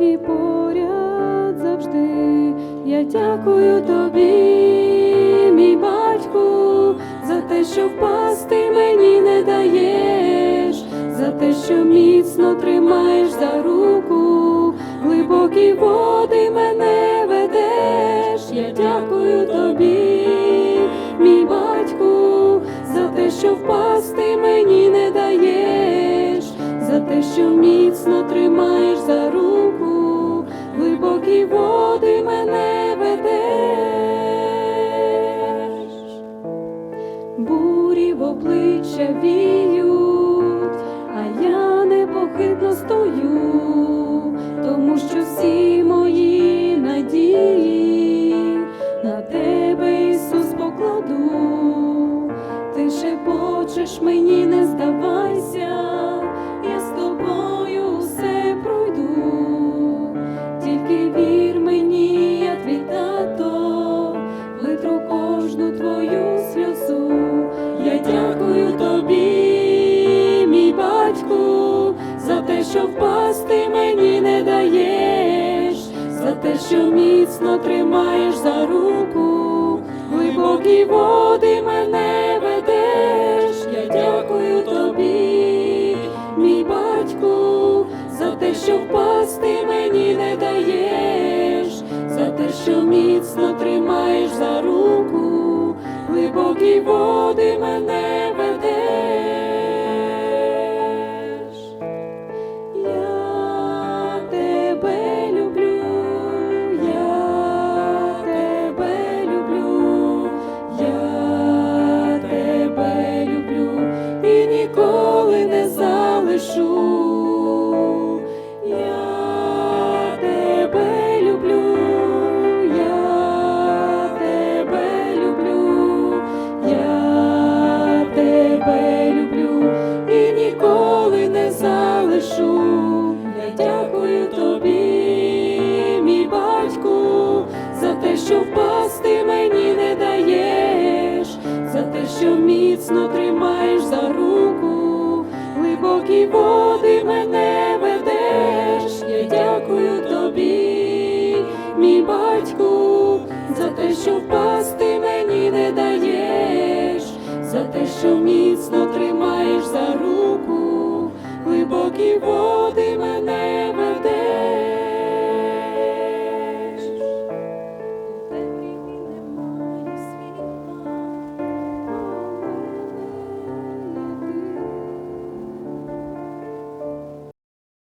і поряд завжди. Я дякую тобі, мій батьку, за те, що впасти мені не даєш, за те, що міцно тримаєш за руку, глибокі води мене ведеш. Я дякую тобі, мій батьку, за те, що впасти мені не даєш, за те, що міцно тримаєш за руку глибокі води мене ведеш. Бурі в обличчя віють, а я непохитно стою, тому що всі мої надії на тебе, Ісус, покладу. Ти шепочеш мені, не здавайся, що впасти мені не даєш, за те, що міцно тримаєш за руку, глибокі води мене ведеш. Я дякую тобі, мій батьку, за те, що впасти мені не даєш, за те, що міцно тримаєш за руку, глибокі води мене ведеш. Я тебе люблю, я тебе люблю, я тебе люблю і ніколи не залишу. Я дякую тобі, мій батьку, за те, що впасти мені не даєш, за те, що міцно тримаєш води мене ведеш. Я дякую тобі, мій батьку, за те, що впасти мені не даєш, за те, що міцно тримаєш за руку, глибокі води.